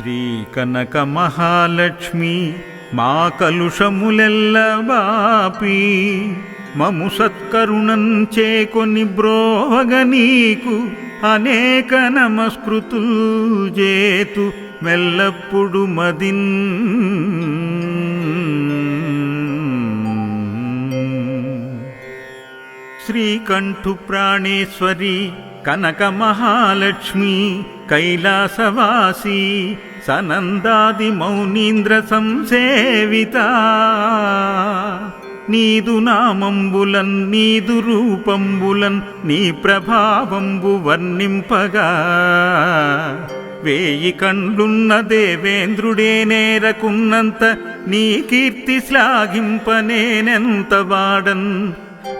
శ్రీ కనక మహాలక్ష్మి మా కలుషములెల్ల బాపి మము సత్కరుణం చేకొని బ్రోవగ నీకు అనేక నమస్కృతులు చేతు మెల్లప్పుడు మదిన్. శ్రీకంఠు ప్రాణేశ్వరి కనక మహాలక్ష్మి కైలాసవాసి సనందాది మౌనీంద్ర సంసేవిత. నీదు నామంబులన్ నీదు రూపంబులన్ నీ ప్రభావంబు వర్ణింపగా. వేయి కండ్లున్న దేవేంద్రుడే నేరకున్నంత నీ కీర్తి శ్లాఘింపనేనెంత వాడన్.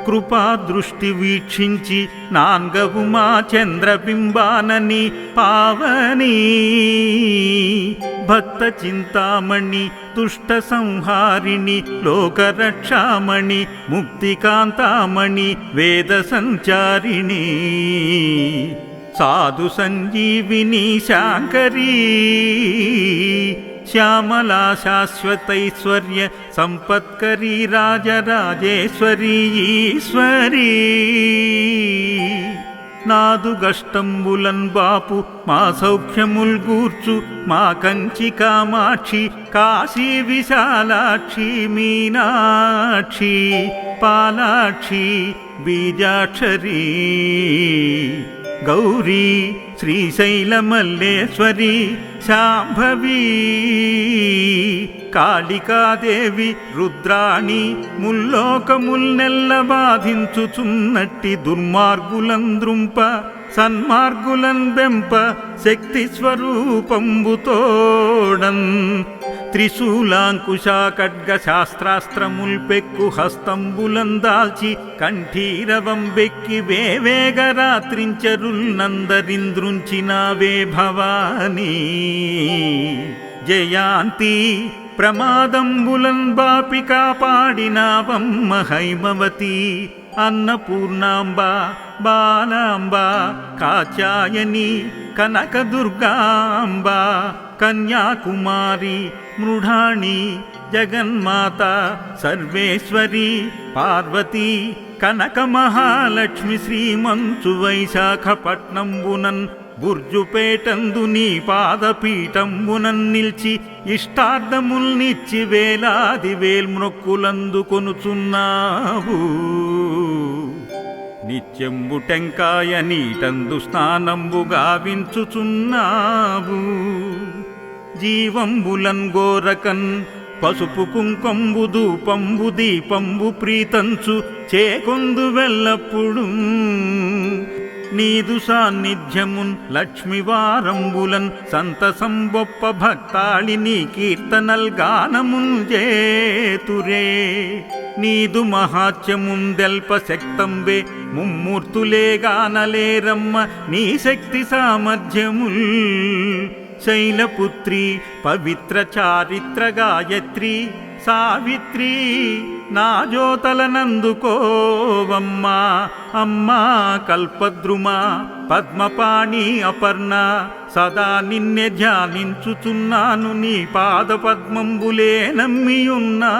కృపాదృష్టి వీక్షించి నాన్గవు మా చంద్రబింబానని పావని. భక్త చింతామణి దుష్ట సంహారిణి లోకరక్షామణి ముక్తికాంతామణి వేద సంచారిణి. సాధు సంజీవిని శాంకరీ. శ్యామలా శాశ్వతైశ్వర్య సంపత్కరీ రాజరాజేశ్వరీ ఈశ్వరీ. నాదుగష్టంబులన్ బాపు మా సౌఖ్యముల్ గూర్చు మా కంచి కామాక్షి కాశీ విశాలాక్షి మీనాక్షి పాలాక్షి బీజాక్షరీ. గౌరీ శ్రీశైలమల్లేశ్వరి శాంభవీ. కాళికాదేవి రుద్రాణి ముల్లోకముల్నెల్ల బాధించుచున్నట్టి దుర్మార్గులంద్రుంప సన్మార్గులన్ బెంప శక్తి స్వరూపంబుతోడన్ త్రిశూలాంకుశా ఖడ్గ శాస్త్రాస్త్రముల్ కంఠీరవం బెక్కి వేవేగ రాత్రించరుల్ భవానీ జయాంతి ప్రమాదంబులన్ బాపి కాపాడినావమ్మ హైమవతి అన్నపూర్ణాంబ బాలాంబ కాచాయని కనకదుర్గాంబ కన్యాకుమారి మృఢాణి జగన్మాత సర్వేశ్వరి పార్వతీ కనక మహాలక్ష్మి శ్రీమంచు వైశాఖపట్నంబునన్ బుర్జుపేటందు నీ పాదపీఠంబునన్ నిల్చి ఇష్టార్థముల్నిచ్చి వేలాది వేల్మొక్కులందుకొనుచున్నావు నిత్యంబు టెంకాయ నీటందు స్నానంబు గావించుచున్నావు జీవంబులన్ గోరకన్ పసుపు కుంకంబు ధూపంబు దీపంబు ప్రీతంచు చేకొందు వెల్లప్పుడు నీదు సాన్నిధ్యమున్ లక్ష్మివారంబులన్ సంతసంబొప్ప భక్తాళి నీ కీర్తనల్ గానమున్ జేతురే నీదు మహాత్యముందెల్ప శక్తంబే ముమ్మూర్తులే గానలేరమ్మ నీ శక్తి సామర్థ్యముల్. శైలపుత్రి పవిత్ర చారిత్ర గాయత్రి సావిత్రి నా జోతలనందుకోవమ్మా అమ్మా కల్పద్రుమ పద్మపాణి అపర్ణ సదా నిన్నె ధ్యానించుచున్నాను నీ పాద పద్మంబులే నమ్మియున్నాను.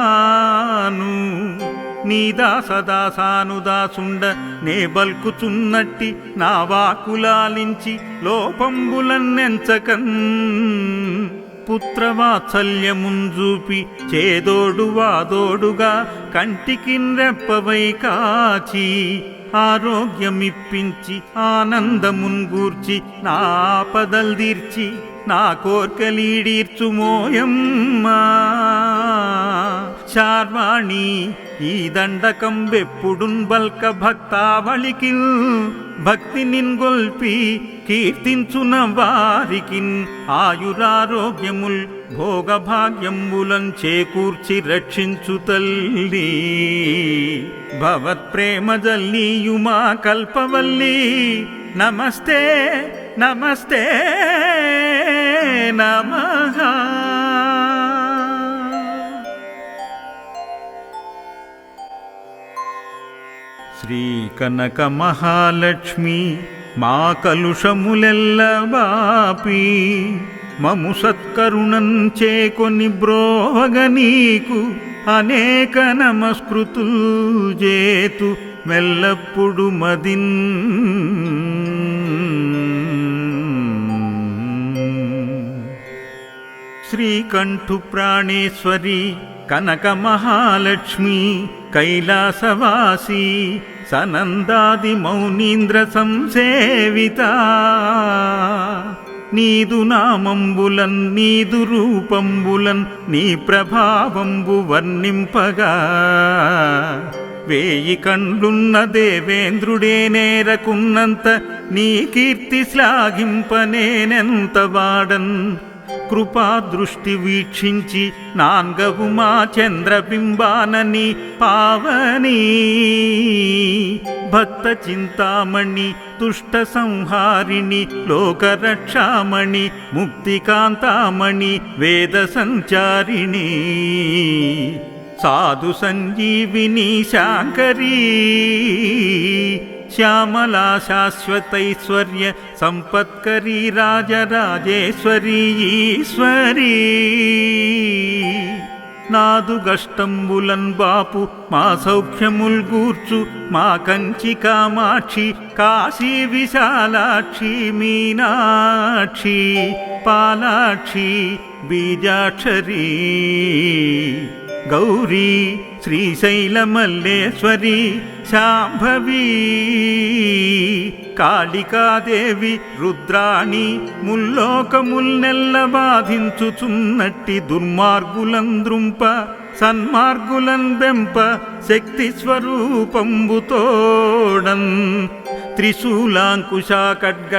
నీ సదా సానుదాసుండ నే బల్కుచున్నట్టి నా వాకులాలించి లోపంబులన్నెంచకన్. పుత్రవాత్సల్యముంజూపి చేదోడు వాదోడుగా కంటికి రెప్పవై కాచి ఆరోగ్యమిప్పించి ఆనందమున్గూర్చి నా పదల్దీర్చి నా కోర్కలీడీర్చుమోయమ్మా. శార్వాణి ఈ దండకం వెప్పుడున్ బల్క భక్తావళికి భక్తి నిన్గొల్పి కీర్తించున వారికిన్. ఆయురారోగ్యముల్ భోగభాగ్యములం చేకూర్చి రక్షించు తల్లి. భవత్ప్రేమ జల్లీయుమా కల్పవల్లి. నమస్తే నమస్తే నమః. శ్రీ కనక మహాలక్ష్మి మా కలుషములెల్ల బాపి మము సత్కరుణం చేకొని బ్రోవగ నీకు అనేక నమస్కృతులు చేతు మెల్లప్పుడు మదిన్. శ్రీకంఠు ప్రాణేశ్వరి కనక మహాలక్ష్మి కైలాసవాసి సనందాది మౌనీంద్ర సంసేవిత. నీదు నామంబులన్ నీదు రూపంబులన్ నీ ప్రభావంబు వర్ణింపగా. వేయి కండ్లున్న దేవేంద్రుడే నేరకున్నంత నీ కీర్తి శ్లాఘింపనేనెంత వాడన్. కృపాదృష్టి వీక్షించి నాన్గవుమా చంద్రబింబానని పావని. భక్త చింతామణి దుష్ట సంహారిణి లోకరక్షామణి ముక్తికాంతామణి వేద సంచారిణి. సాధు సంజీవిని శాంకరీ. శ్యామలా శాశ్వతైశ్వర్య సంపత్కరీ రాజరాజేశ్వరీ ఈశ్వరీ నాదు గష్టంబులన్ బాపు మా సౌఖ్యముల్ గూర్చు మా కంచి కామాక్షి కాశీ విశాలాక్షి మీనాక్షి పాలాక్షి బీజాక్షరీ గౌరీ శ్రీశైలమల్లేశ్వరి శాంభవీ. కాళికాదేవి రుద్రాణి ముల్లోకముల్నెల్ల బాధించుచున్నట్టి దుర్మార్గులంద్రుంప సన్మార్గులన్ బెంప శక్తి స్వరూపంబుతోడన్ త్రిశూలాంకుశా ఖడ్గ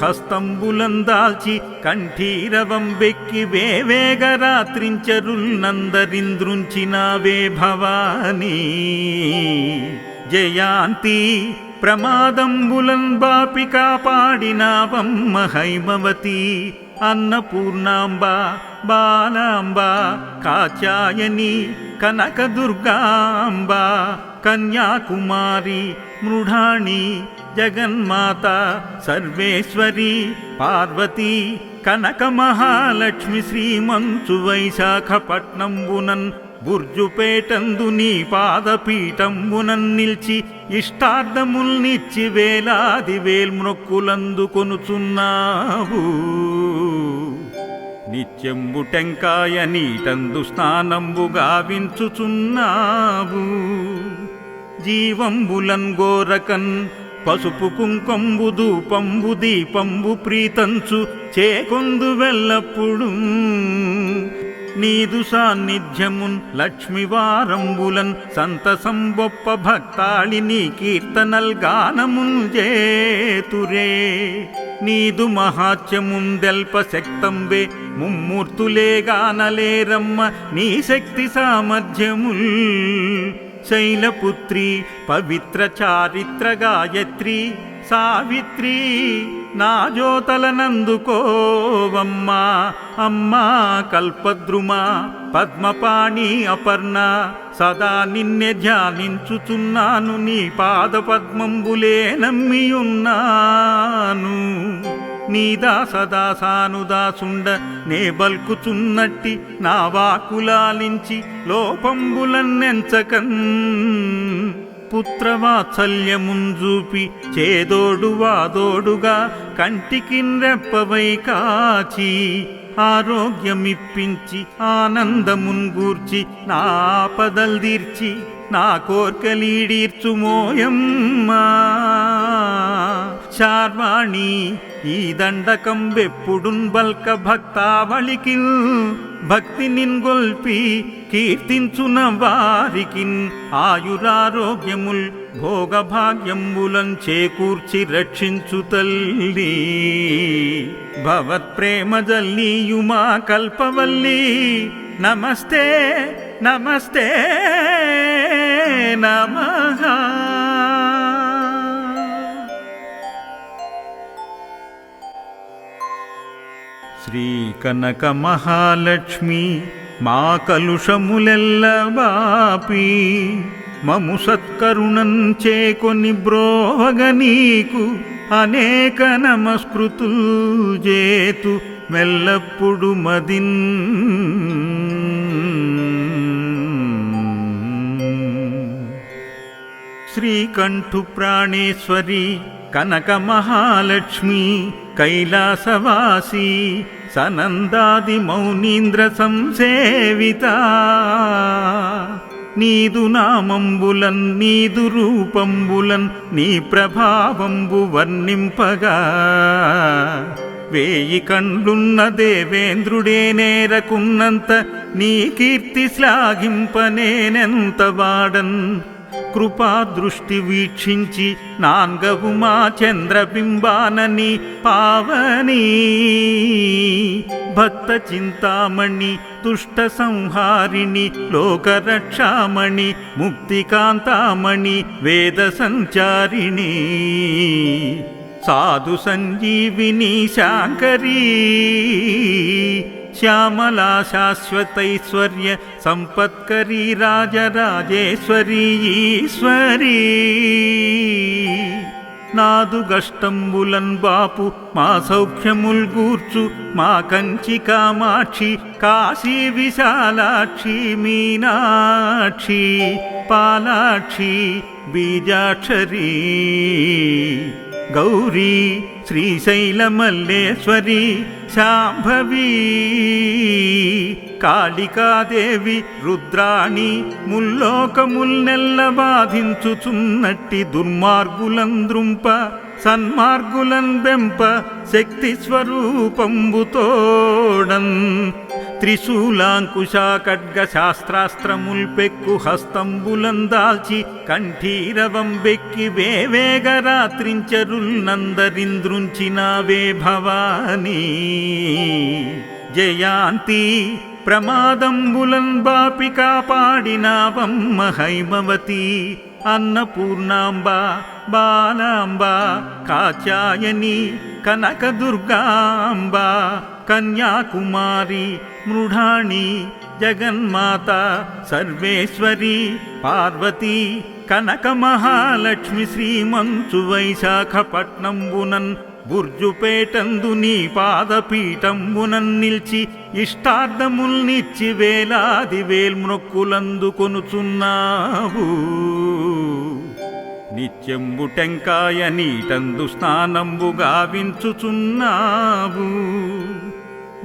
హస్తంబులందాల్చి కంఠీరవం బెక్కి వేవేగ రాత్రించరుల్ నందరింద్రుంచినావే భవానీ జయాంతి ప్రమాదంబులం బాపి కాపాడినావమ్మ హైమవతి అన్నపూర్ణాంబ బాలాంబ కాచాయని కనకదుర్గాంబ కన్యాకుమారి మృఢాణి జగన్మాత సర్వేశ్వరి పార్వతీ కనక మహాలక్ష్మి శ్రీమంచు వైశాఖపట్నంబునన్ బుర్జుపేటందు నీ పాదపీఠంబునన్ నిల్చి ఇష్టార్థముల్నిచ్చి వేలాది వేల్మృక్కులందుకొనుచున్నావు నిత్యంబు టెంకాయ నీటందు స్నానంబు గావించుచున్నావు. జీవంబులన్ గోరకన్ పసుపు కుంకంబు ధూపంబు దీపంబు ప్రీతంచు చేకొందు వెళ్ళప్పుడు. నీదు సాన్నిధ్యమున్ లక్ష్మివారంబులన్ సంతసంబొప్ప భక్తాళి నీ కీర్తనల్ గానమున్ జేతురే నీదు మహాత్యముందెల్ప శక్తంబే ముమ్మూర్తులే గానలేరమ్మ నీ శక్తి సామర్థ్యముల్. శైలపుత్రి పవిత్ర చారిత్ర గాయత్రి సావిత్రి నా జోతలనందుకోవమ్మా అమ్మా కల్పద్రుమ పద్మపాణి అపర్ణ సదా నిన్నె ధ్యానించుచున్నాను నీ పాద పద్మంబులే నమ్మియున్నాను. నీ దాసదాసానుదాసుండ నే బల్కుచున్నట్టి నా వాకులాలించి లోపంబులన్నెంచకన్ పుత్రవాత్సల్యముంజూపి చేదోడు వాదోడుగా కంటికిన్ రెప్పవై కాచి ఆరోగ్యమిప్పించి ఆనందమున్గూర్చి నా పదల్దీర్చి నా కోర్కలీడీర్చుమోయమ్మా. శార్వాణి ఈ దండకం వెప్పుడున్ బల్క భక్తావళికి భక్తి నిన్గొల్పి కీర్తించున వారికిన్. ఆయురారోగ్యముల్ భోగభాగ్యంబులం చేకూర్చి రక్షించు తల్లి. భవత్ప్రేమ జల్లీయుమా కల్పవల్లి. నమస్తే నమస్తే నమహా శ్రీ కనక మహాలక్ష్మి మా కలుషములెల్ల బాపి మము సత్కరుణం చేకొని బ్రోవగ నీకు అనేక నమస్కృతులు జేతు మెల్లప్పుడు మదిన్. శ్రీకంఠు ప్రాణేశ్వరి కనక మహాలక్ష్మి కైలాసవాసి సనందాది మౌనీంద్ర సంసేవిత. నీదు నామంబులన్ నీదు రూపంబులన్ నీ ప్రభావంబు వర్ణింపగా. వేయి కండ్లున్న దేవేంద్రుడే నేరకున్నంత నీ కీర్తి శ్లాఘింపనేనెంత వాడన్? కృపా దృష్టి వీక్షించి నాన్గవు మా చంద్రబింబానని పావని. భక్త చింతామణి దుష్ట సంహారిణి లోకరక్షామణి ముక్తికాంతామణి వేద సంచారిణి. సాధు సంజీవిని శాంకరీ. శ్యామలా శాశ్వతైశ్వర్య సంపత్కరీ రాజరాజేశ్వరీ ఈశ్వరీ నాదుగష్టంబులన్ బాపు మా సౌఖ్యముల్ గూర్చు మా కంచి కామాక్షి కాశీ విశాలాక్షి మీనాక్షి పాలాక్షి బీజాక్షరీ గౌరీ శ్రీశైలమల్లేశ్వరి శాంభవీ. కాళికాదేవి రుద్రాణి ముల్లోకముల్నెల్ల బాధించుచున్నట్టి దుర్మార్గులంద్రుంప సన్మార్గులన్ బెంప శక్తి స్వరూపంబుతోడన్ త్రిశూలాంకుశా ఖడ్గ శాస్త్రాస్త్రముల్ పెక్కు కంఠీరవం బెక్కి వేవేగ రాత్రించరుల్ నందరింద్రుంచినావే భవానీ జయాంతి ప్రమాదంబులన్ బాపి కాపాడినావమ్మ హైమవతి అన్నపూర్ణాంబ బాలాంబ కాచాయని కనకదుర్గాంబ కన్యాకుమారి మృఢాణి జగన్మాత సర్వేశ్వరి పార్వతీ కనక మహాలక్ష్మి శ్రీమంచు వైశాఖపట్నంబునన్ బుర్జుపేటందు నీ పాదపీఠంబునన్ నిల్చి ఇష్టార్థముల్నిచ్చి వేలాది వేల్మొక్కులందుకొనుచున్నావు నిత్యంబు టెంకాయ నీటందు స్నానంబు గావించుచున్నావు.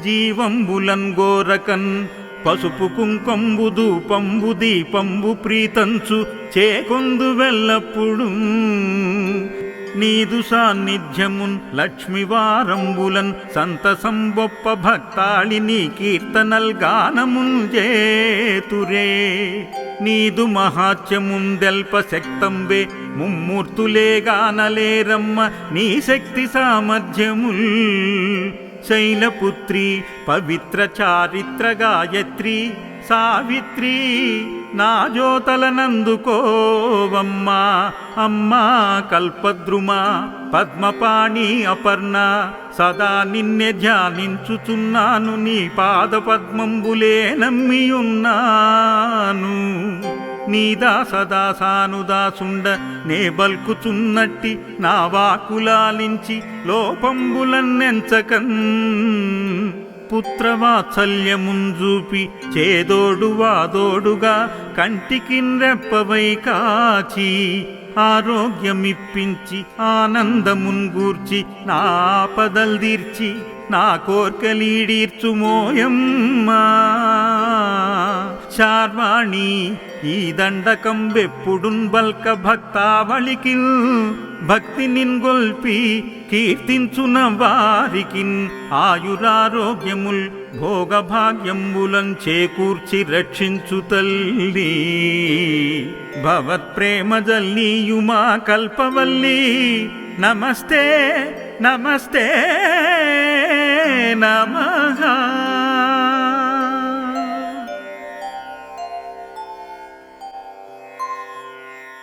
జీవంబులన్ గోరకన్ పసుపు కుంకంబు ధూపంబు దీపంబు ప్రీతంచు చేకొందు వెళ్ళప్పుడు. నీదు సాన్నిధ్యమున్ లక్ష్మివారంబులన్ సంతసంబొప్ప భక్తాళి నీ కీర్తనల్ గానమున్ జేతురే నీదు మహాత్యముందెల్ప శక్తంబే ముమ్మూర్తులే గానలేరమ్మ నీ శక్తి సామర్థ్యముల్. శైలపుత్రి పవిత్ర చారిత్ర గాయత్రి సావిత్రి నా జోతలనందుకోవమ్మా అమ్మా కల్పద్రుమ పద్మపాణి అపర్ణ సదా నిన్నె ధ్యానించుచున్నాను నీ పాద పద్మంబులే నమ్మియున్నాను. నీ సదా సానుదాసుండ నే బల్కుచున్నట్టి నా వాకులాలించి లోపంబులన్నెంచకన్. పుత్రవాత్సల్యముంజూపి చేదోడు వాదోడుగా కంటికి రెప్పవై కాచి ఆరోగ్యమిప్పించి ఆనందమున్గూర్చి నా పదల్దీర్చి నా కోర్కలీడీర్చుమోయమ్మా. శార్వాణి ఈ దండకం వెప్పుడున్ బల్క భక్తావళికి భక్తి నిన్గొల్పి కీర్తించున వారికిన్. ఆయురారోగ్యముల్ భోగభాగ్యంబులం చేకూర్చి రక్షించు తల్లి. భవత్ప్రేమ జల్లీయుమా కల్పవల్లి. నమస్తే నమస్తే నమహా